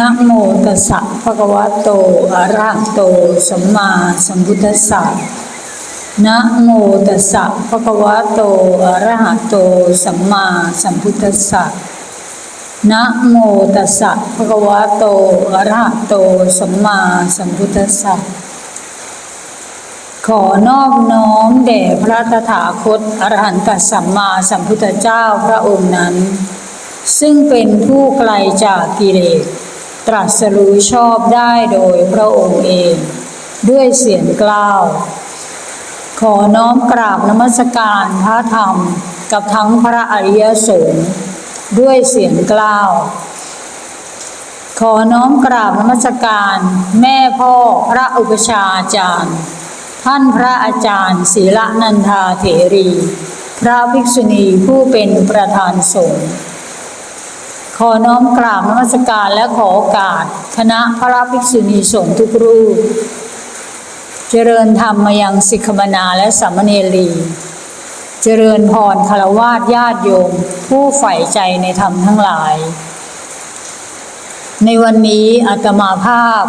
นะโมตัสสะภะคะวะโตอะระหะโตสัมมาสัมพุทธัสสะนะโมตัสสะภะคะวะโตอะระหะโตสัมมาสัมพุทธัสสะนะโมตัสสะภะคะวะโตอะระหะโตสัมมาสัมพุทธัสสะขอนอบน้อมแด่พระตถาคตอรหันตสัมมาสัมพุทธเจ้าพระองค์นั้น ซึ่งเป็นผู้ไกลจากกิเลส ตรัสรู้ชอบได้โดยพระองค์เอง ด้วยเสียงกล้าว ขอน้อมกราบนมัสการพระธรรมกับทั้งพระอริยสงฆ์ด้วยเสียงกล้าว ขอน้อมกราบนมัสการ แม่พ่อพระอุปชาอาจารย์ ท่านพระอาจารย์ศีละนันทาเถรี พระภิกษุณีผู้เป็นประธานสงฆ์ ขอน้อมกราบนมัสการและขอโอกาส คณะพระภิกษุณีสงฆ์ทุกรูป เจริญธรรมมายังสิกขมนาและสามเณรีเจริญพรคารวาสญาติโยม ผู้ใฝ่ใจในธรรมทั้งหลาย ในวันนี้อาตมาภาพ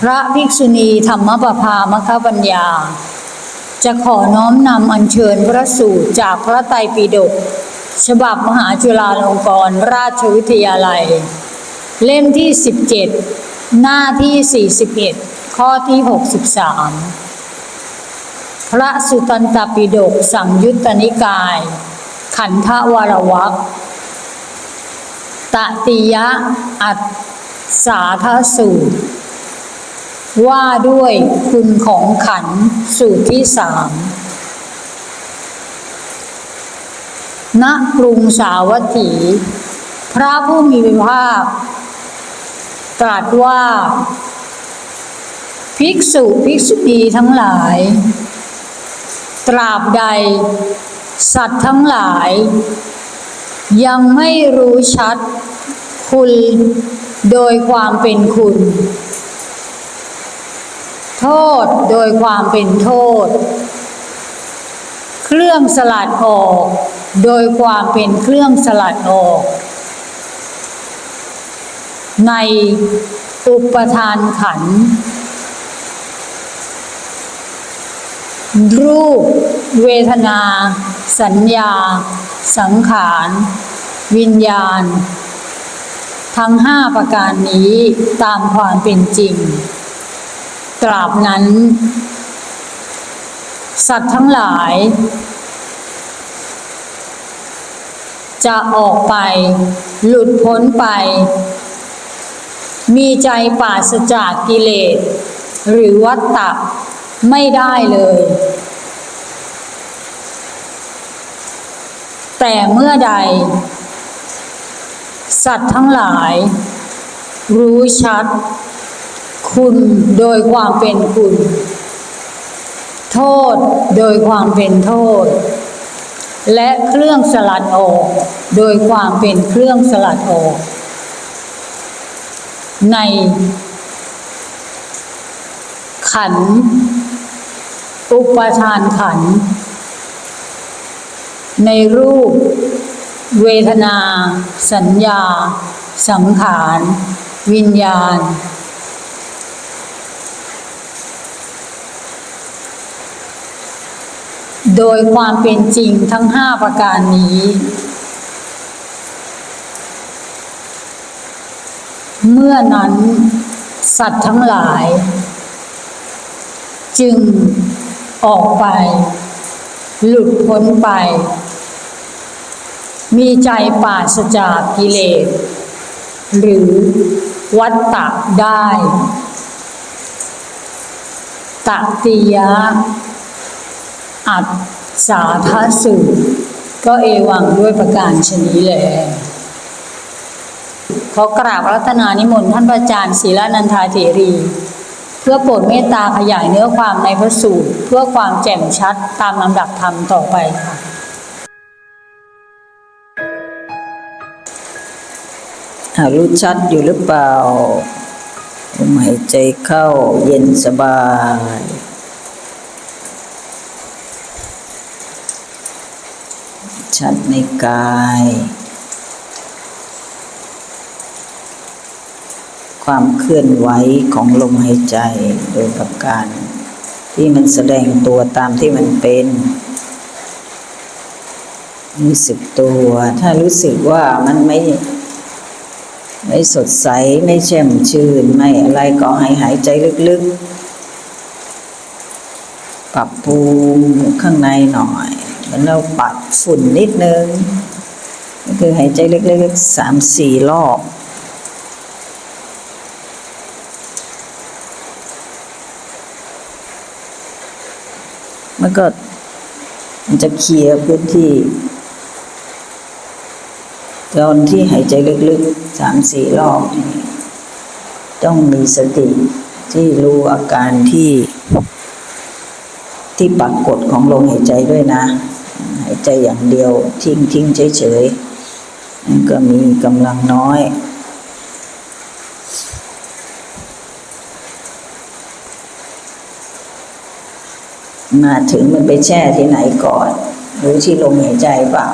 พระภิกษุณีธรรมประภามคปัญญา จะขอน้อมนำอัญเชิญพระสูตรจากพระไตรปิฎก ฉบับมหาจุฬาลงกรณราชวิทยาลัย เล่มที่ 17 หน้าที่ 41 ข้อที่ 63 พระสุตันตปิฎกสังยุตตนิกาย ขันธวรวักตติยะอัตสาทสูตร ว่าด้วยคุณของขันธสูตรที่สาม ณกรุงสาวัตถี พระผู้มีพระภาค ตรัสว่า ภิกษุภิกษุณีทั้งหลาย ตราบใด สัตว์ทั้งหลาย ยังไม่รู้ชัดคุณโดยความเป็นคุณ โทษโดยความเป็นโทษ เครื่องสลัดออก โดยความเป็นเครื่องสลัดออก ในอุปทานขัน รูป เวทนา สัญญา สังขาร วิญญาณ ทั้งห้าประการนี้ตามความเป็นจริง ตราบนั้น สัตว์ทั้งหลาย จะออกไป หลุดพ้นไป มีใจปราศจากกิเลส หรือวัตตะไม่ได้เลย แต่เมื่อใด สัตว์ทั้งหลาย รู้ชัด คุณโดยความเป็นคุณ โทษโดยความเป็นโทษ และเครื่องสลัดออกโดยความเป็นเครื่องสลัดออกใน ขัน อุปทานขัน ในรูป เวทนา สัญญา สังขาร วิญญาณ โดยความเป็นจริงทั้งห้าประการนี้ เมื่อนั้น สัตว์ทั้งหลาย จึงออกไป หลุดพ้นไป มีใจปราศจากกิเลส หรือวัตตะได้ ตติยะ อัตสาทสูตรก็เอวังด้วยประการชนีแหลขอกราบรัตนานิมนต์ท่านพระอาจารย์ศีลานันทาเถรี เพื่อโปรดเมตตาขยายเนื้อความในพระสูตร เพื่อความแจ่มชัดตามลำดับธรรมต่อไปค่ะอ่ารู้ชัดอยู่หรือเปล่าลมหายใจเข้าเย็นสบาย ชัดในกาย ความเคลื่อนไหวของลมหายใจโดยประการ ที่มันแสดงตัวตามที่มันเป็น รู้สึกตัว ถ้ารู้สึกว่ามันไม่ไม่สดใสไม่แช่มชื่น ไม่อะไรก็ให้หายใจลึกๆ ปรับภูมิข้างในหน่อย เหมือนเราปัดฝุ่นนิดนึงก็คือหายใจเลึกๆสามสี่รอบมันก็มันจะเคลียร์พื้นที่ตอนที่หายใจลึกๆสามสี่รอบต้องมีสติที่รู้อาการที่ที่ปรากฏของลมหายใจด้วยนะายใจอย่างเดียว ทิ้งทิ้งเฉยๆมันก็มีกำลังน้อยมาถึงมันไปแช่ที่ไหนก่อน รู้ที่ลมหายใจเปล่า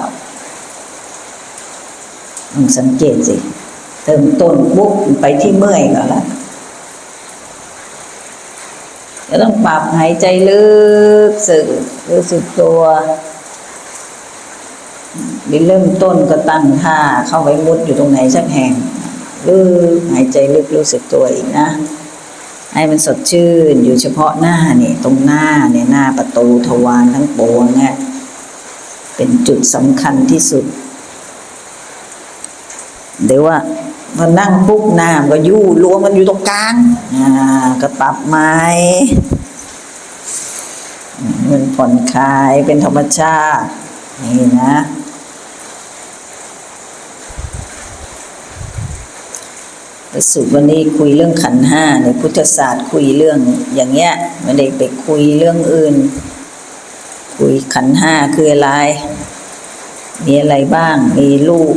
ลองสังเกตสิเติมต้นปุ๊บไปที่เมื่อยก่อนละจะต้องปรับหายใจลึกสึกรู้สึกตัว ดิเริ่มต้นก็ตั้งท่าเข้าไปมุดอยู่ตรงไหนสักแห่งลึกหายใจลึกรู้สึกตัวอีกนะ ให้มันสดชื่นอยู่เฉพาะหน้าเนี่ยตรงหน้าเนี่ยหน้าประตูทวารทั้งปวงเนี่ยเป็นจุดสำคัญที่สุดเดี๋ยวว่าพอนั่งปุ๊บน้ำก็ยู่รวมกันอยู่ตรงกลางอ่าก็ปรับไม้มันผ่อนคลายเป็นธรรมชาตินี่นะ ประสูตรวันนี้คุยเรื่องขันห้าในพุทธศาสตร์คุยเรื่องอย่างเงี้ยไม่ได้ไปคุยเรื่องอื่น คุยขันห้าคืออะไร มีอะไรบ้าง มีรูป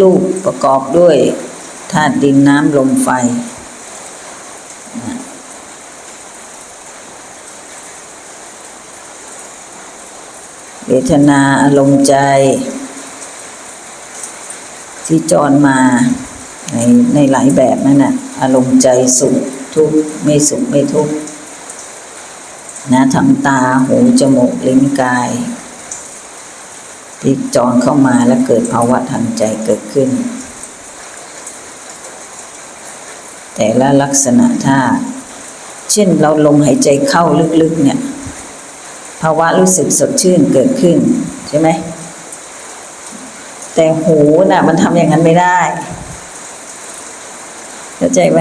รูปประกอบด้วยธาตุดินน้ำลมไฟ เวทนาอารมณ์ใจ ที่จรมา ในในหลายแบบนั่นน่ะอารมณ์ใจสุขทุกข์ไม่สุขไม่ทุกข์นะทางตาหูจมูกลิ้นกายที่จรเข้ามาแล้วเกิดภาวะทางใจเกิดขึ้น แต่ละลักษณะท่าเช่นเราลมหายใจเข้าลึกๆเนี่ยภาวะรู้สึกสดชื่นเกิดขึ้นใช่ไหมแต่หูน่ะมันทำอย่างนั้นไม่ได้ เข้าใจไหม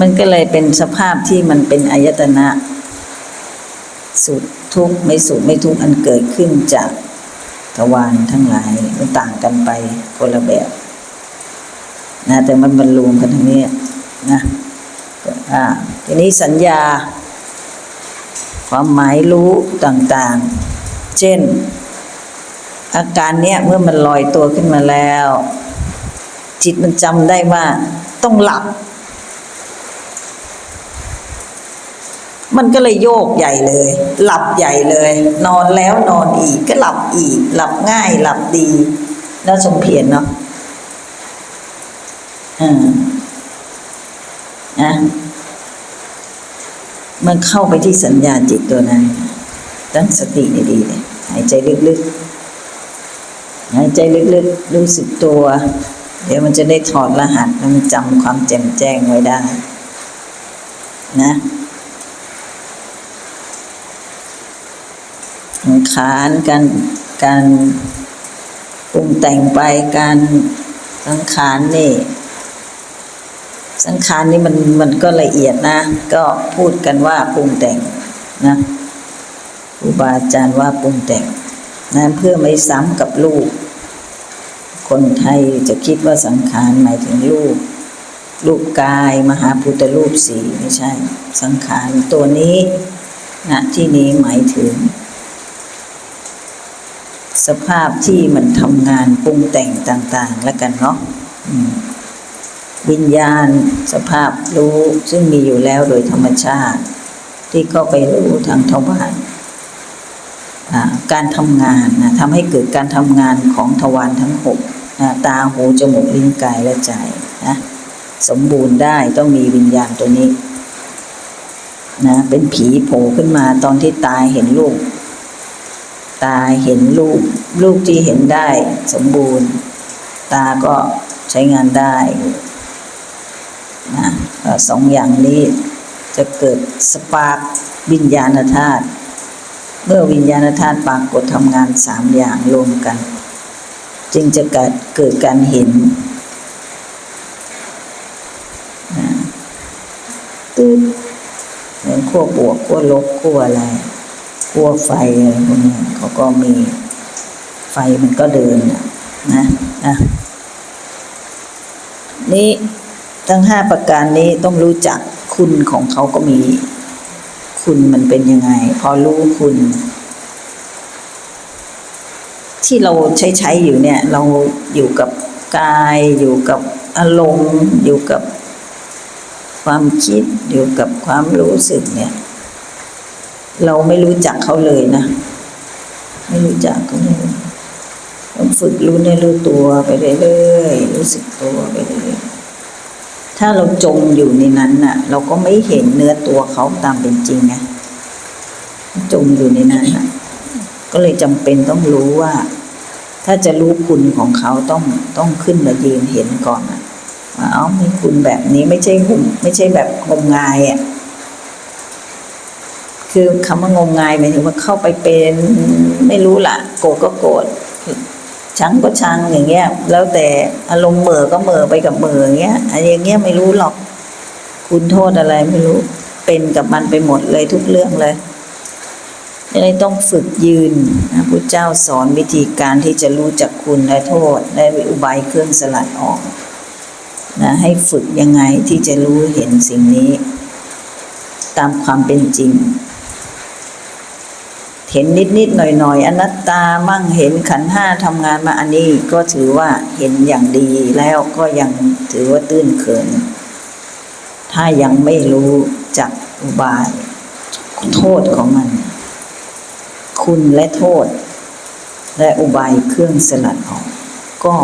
มันก็เลยเป็นสภาพที่มันเป็นอายตนะ สุขทุกไม่สุขไม่ทุกอันเกิดขึ้นจากทวารทั้งหลายมันต่างกันไปคนละแบบ นะ แต่มันบรรลุกันทั้งนี้นะอ่าทีนี้สัญญา ความหมายรู้ต่างๆ เช่น อาการเนี้ยเมื่อมันลอยตัวขึ้นมาแล้ว จิตมันจำได้ว่า ต้องหลับ มันก็เลยโยกใหญ่เลย หลับใหญ่เลย นอนแล้วนอนอีกก็หลับอีก หลับง่าย หลับดีน่าสมเพียรเนาะอ่านะมันเข้าไปที่สัญญาจิตตัวนั้นตั้งสติดีๆเลยหายใจลึกๆหายใจลึกๆ รู้สึกตัว เดี๋ยวมันจะได้ถอดรหัสแล้วมันจำความแจ่มแจ้งไว้ได้ นะสังขารการการปรุงแต่งไปการสังขารนี่ สังขารนี่มันมันก็ละเอียดนะ ก็พูดกันว่าปรุงแต่งนะครูบาอาจารย์ว่าปรุงแต่งนะเพื่อไม่ซ้ำกับลูก คนไทยจะคิดว่าสังขารหมายถึงรูป รูปกายมหาพุทธรูปสีไม่ใช่ สังขารตัวนี้ณที่นี้หมายถึง สภาพที่มันทำงานปรุงแต่งต่าง ๆ แล้วกันเนาะอืมวิญญาณสภาพรู้ซึ่งมีอยู่แล้วโดยธรรมชาติ ที่เข้าไปรู้ทางทวารการทำงานนะทำให้เกิดการทำงานของทวารทั้งหก ตาหูจมูกลิ้นกายและใจนะสมบูรณ์ได้ต้องมีวิญญาณตัวนี้นะเป็นผีโผล่ขึ้นมาตอนที่ตายเห็นลูกตาเห็นลูกลูกที่เห็นได้สมบูรณ์ ตาก็ใช้งานได้นะสองอย่างนี้จะเกิดสปาร์กวิญญาณธาตุเมื่อวิญญาณธาตุปรากฏทำงานสามอย่างรวมกัน จึงจะเกิดเกิดการเห็นตืดเหมือนขั้วบวกขั้วลบขั้วอะไรขั้วไฟอะไรพวกนี้เขาก็มีไฟมันก็เดินนะนะนี่ทั้งห้าประการนี้ต้องรู้จักคุณของเขาก็มี คุณมันเป็นยังไง พอรู้คุณ ที่เราใช้ใช้อยู่เนี่ย เราอยู่กับกายอยู่กับอารมณ์อยู่กับความคิดอยู่กับความรู้สึกเนี่ย เราไม่รู้จักเขาเลยนะ ไม่รู้จักเขาเลยต้องฝึกรู้เนื้อรู้ตัวไปเรื่อยๆรู้สึกตัวไปเรื่อยๆถ้าเราจมอยู่ในนั้นน่ะ เราก็ไม่เห็นเนื้อตัวเขาตามเป็นจริงไงจมอยู่ในนั้นน่ะ ก็เลยจำเป็นต้องรู้ว่า ถ้าจะรู้คุณของเขาต้องต้องขึ้นมายืนเห็นก่อนอะว่าเอ้ามีคุณแบบนี้ไม่ใช่หุ่มไม่ใช่แบบงมงายอะคือคำว่างมงายหมายถึงว่าเข้าไปเป็นไม่รู้ละโกรธก็โกรธชังก็ชังอย่างเงี้ย แล้วแต่อารมณ์เหม่อก็เหม่อไปกับเหม่ออย่างเงี้ยอันอย่างเงี้ยไม่รู้หรอก คุณโทษอะไรไม่รู้ เป็นกับมันไปหมดเลยทุกเรื่องเลย เลยต้องฝึกยืนนะพุทธเจ้าสอนวิธีการที่จะรู้จักคุณและโทษ และอุบายเครื่องสลัดออกนะให้ฝึกยังไงที่จะรู้เห็นสิ่งนี้ ตามความเป็นจริง เห็นนิดนิดๆหน่อยหน่อยๆอนัตตามั่งเห็นขันห้าทำงานมาอันนี้ก็ถือว่าเห็นอย่างดีแล้วก็ยังถือว่าตื้นเขิน ถ้ายังไม่รู้จักอุบายโทษของมัน คุณและโทษ และอุบายเครื่องสลัดออก ก็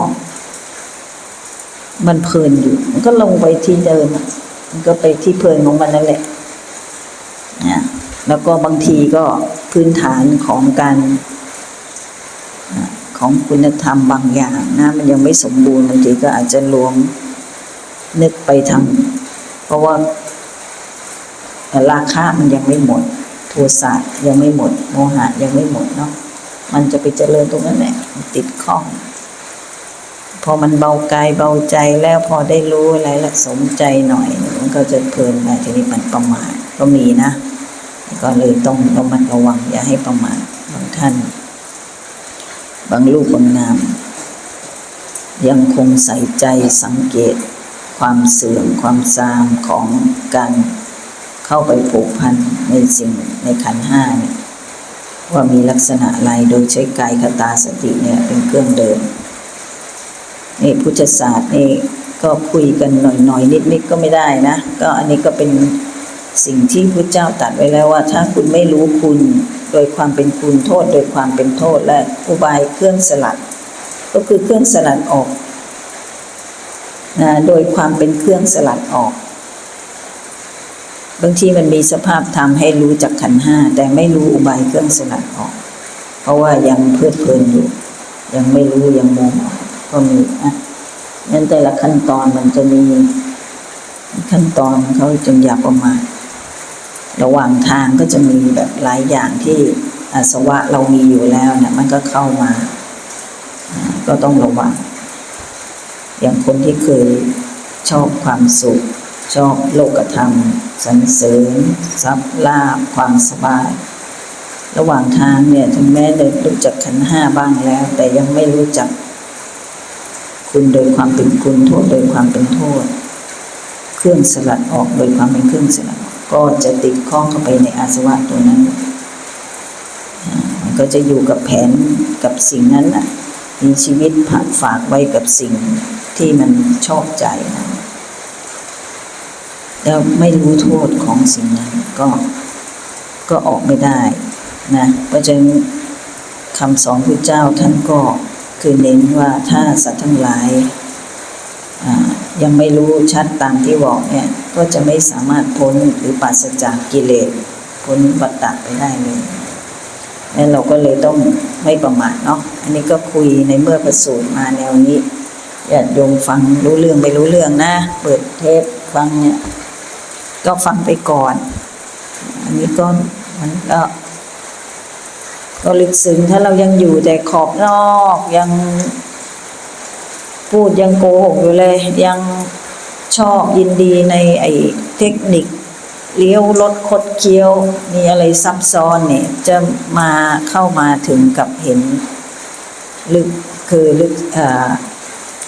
มันเพลินอยู่ มันก็ลงไปที่เดิมมันก็ไปที่เพลินของมันนั่นแหละนะแล้วก็บางทีก็พื้นฐานของการของคุณธรรมบางอย่างนะมันยังไม่สมบูรณ์บางทีก็อาจจะรวมนึกไปทางเพราะว่าราคะมันยังไม่หมด สะยังไม่หมด โมหะยังไม่หมดเนาะมันจะไปเจริญตรงนั้นแหละมันติดข้อง พอมันเบากายเบาใจแล้วพอได้รู้อะไรละสมใจหน่อย มันก็จะเพลินมาทีนี้มันประมาทก็มีนะ ก็เลยต้องระมัดระวังอย่าให้ประมาทบางท่าน บางลูกบางนาม ยังคงใส่ใจสังเกต ความเสื่อมความซามของการ เข้าไปผูกพันในสิ่งในขันห้าเนี่ยว่ามีลักษณะอะไรโดยใช้กายคตาสติเนี่ยเป็นเครื่องเดินนี่พุทธศาสตร์นี่ก็คุยกันหน่อยๆนิดๆก็ไม่ได้นะ ก็อันนี้ก็เป็นสิ่งที่พระเจ้าตรัดไว้แล้วว่า ถ้าคุณไม่รู้คุณโดยความเป็นคุณโทษ โดยความเป็นโทษและอุบายเครื่องสลัด ก็คือเครื่องสลัดออกนะโดยความเป็นเครื่องสลัดออก บางทีมันมีสภาพธรรมให้รู้จักขันห้า แต่ไม่รู้อุบายเครื่องสลัดออก เพราะว่ายังเพลิดเพลินอยู่ ยังไม่รู้ยังมองก็มีนะนั้นแต่ละขั้นตอนมันจะมีขั้นตอนเขาจึงอย่าประมา ระหว่างทางก็จะมีแบบหลายอย่างที่อาสวะเรามีอยู่แล้วเนี่ยมันก็เข้ามา ก็ต้องระวัง อย่างคนที่เคยชอบความสุข ชอบโลกธรรมสรรเสริญทรัพย์ลาภความสบาย ระหว่างทางเนี่ยถึงแม้ได้รู้จักขันห้าบ้างแล้ว แต่ยังไม่รู้จัก คุณโดยความเป็นคุณโทษโดยความเป็นโทษ เครื่องสลัดออกโดยความเป็นเครื่องสลัดก็จะติดข้องเข้าไปในอาสวะตัวนั้น มันก็จะอยู่กับแผนกับสิ่งนั้นน่ะมีชีวิตผักฝากไว้กับสิ่งที่มันชอบใจนะ แล้วไม่รู้โทษของสิ่งนั้นก็ก็ออกไม่ได้นะเพราะฉะนั้นคำสอนพระเจ้าท่านก็คือเน้นว่าถ้าสัตว์ทั้งหลายยังไม่รู้ชัดตามที่บอกเนี่ยก็จะไม่สามารถพ้นหรือปราศจากกิเลสพ้นวัฏฏะไปได้เลยนั้นเราก็เลยต้องไม่ประมาทเนาะ อันนี้ก็คุยในเมื่อประสูตรมาแนวนี้ญาติโยมฟังรู้เรื่องไม่รู้เรื่องนะ เปิดเทปฟังเนี่ย ก็ฟังไปก่อน อันนี้ก็มันก็ก็ลึกซึ้งถ้าเรายังอยู่แต่ขอบนอกยังพูดยังโกหกอยู่เลย ยังชอบยินดีในไอ้เทคนิค เลี้ยวรถคดเคี้ยวมีอะไรซับซ้อนเนี่ย จะมาเข้ามาถึงกับเห็น ลึกคือลึกอ่า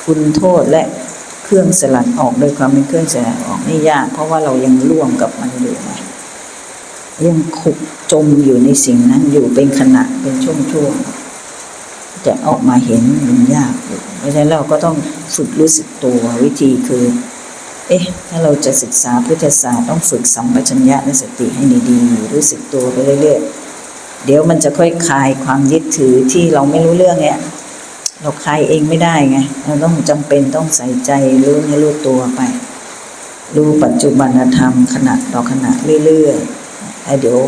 คุณโทษและ เครื่องสลัดออกโดยความเป็นเครื่องสลัดออกนี่ยาก เพราะว่าเรายังร่วมกับมันอยู่ไงยังขุกจมอยู่ในสิ่งนั้นอยู่เป็นขณะเป็นช่วงๆจะออกมาเห็นมันยากอยู่เพราะฉะนั้นเราก็ต้องฝึกรู้สึกตัววิธีคือ เอ๊ะ ถ้าเราจะศึกษาพุทธศาสตร์ต้องฝึกสัมปชัญญะและสติให้ดีๆรู้สึกตัวไปเรื่อยๆเดี๋ยวมันจะค่อยคลายความยึดถือที่เราไม่รู้เรื่องเนี่ย เราคลายเองไม่ได้ไง เราต้องจำเป็นต้องใส่ใจรู้ในอรู้ตัวไป รู้ปัจจุบันธรรมขณะต่อขณะเรื่อยๆแล้วเดี๋ยว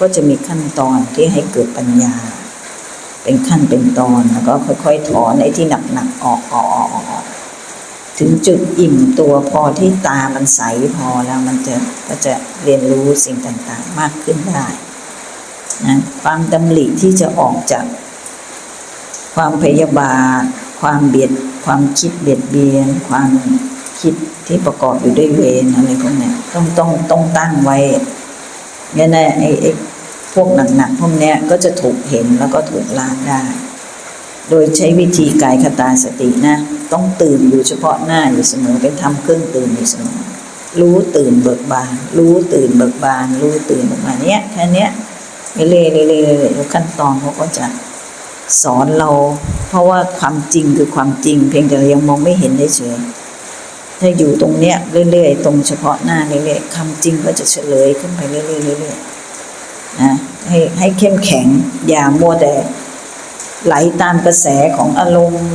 ก็จะมีขั้นตอนที่ให้เกิดปัญญา เป็นขั้นเป็นตอนแล้วก็ค่อยๆถอนไอ้ที่หนักๆออกออกออกออกถึงจุดอิ่มตัวพอที่ตามันใสพอแล้วมันจะก็จะเรียนรู้สิ่งต่างๆมากขึ้นได้นะความดำริที่จะออกจาก ความพยาบาท ความเบียด ความคิดเบียดเบียน ความคิดที่ประกอบอยู่ด้วยเวรอะไรพวกนี้ต้องต้องต้องตั้งไว้เนี่ยนะไอ้ไอ้พวกหนักๆพวกเนี้ยก็จะถูกเห็นแล้วก็ถูกละได้ โดยใช้วิธีกายคตาสตินะ ต้องตื่นอยู่เฉพาะหน้าอยู่เสมอเป็นทำเครื่องตื่นอยู่เสมอรู้ตื่นเบิกบาน รู้ตื่นเบิกบาน รู้ตื่นเบิกบานเนี้ยแค่เนี้ยเรื่อยๆเรื่อยๆเรื่อยๆแล้วขั้นตอนเขาก็จะ สอนเรา เพราะว่าความจริงคือความจริง เพียงแต่เรายังมองไม่เห็นเฉยๆถ้าอยู่ตรงเนี้ยเรื่อยๆ ตรงเฉพาะหน้าเรื่อยๆคำจริงก็จะเฉลยขึ้นไปเรื่อยๆเรื่อยๆนะให้ให้เข้มแข็งอย่ามัวแต่ไหลตามกระแสของอารมณ์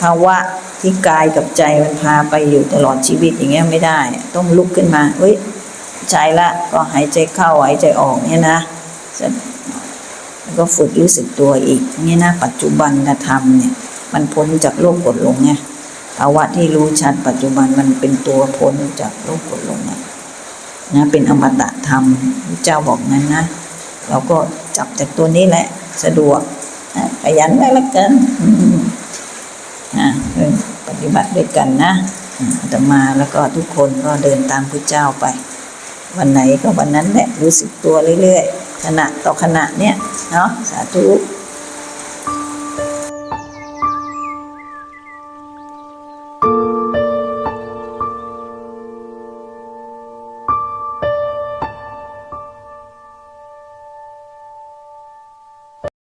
ภาวะที่กายกับใจมันพาไปอยู่ตลอดชีวิตอย่างเงี้ยไม่ได้ ต้องลุกขึ้นมาเฮ้ยใจละก็หายใจเข้าหายใจออกเนี่ยนะจะ แล้วก็ฝึกรู้สึกตัวอีกนี่นะปัจจุบันธรรมเนี่ย มันพ้นจากโลกกดลงไงภาวะที่รู้ชัดปัจจุบันมันเป็นตัวพ้นจากโลกกดลงนะนะเป็นอมตะธรรมพระเจ้าบอกงั้นนะเราก็จับจากตัวนี้แหละ สะดวกนะขยันไว้ละกันอ่าปฏิบัติด้วยกันนะอืมอาตมาแล้วก็ทุกคนก็เดินตามพระเจ้าไป วันไหนก็วันนั้นแหละรู้สึกตัวเรื่อยๆ ขณะต่อขณะเนี่ยเนาะสาธุ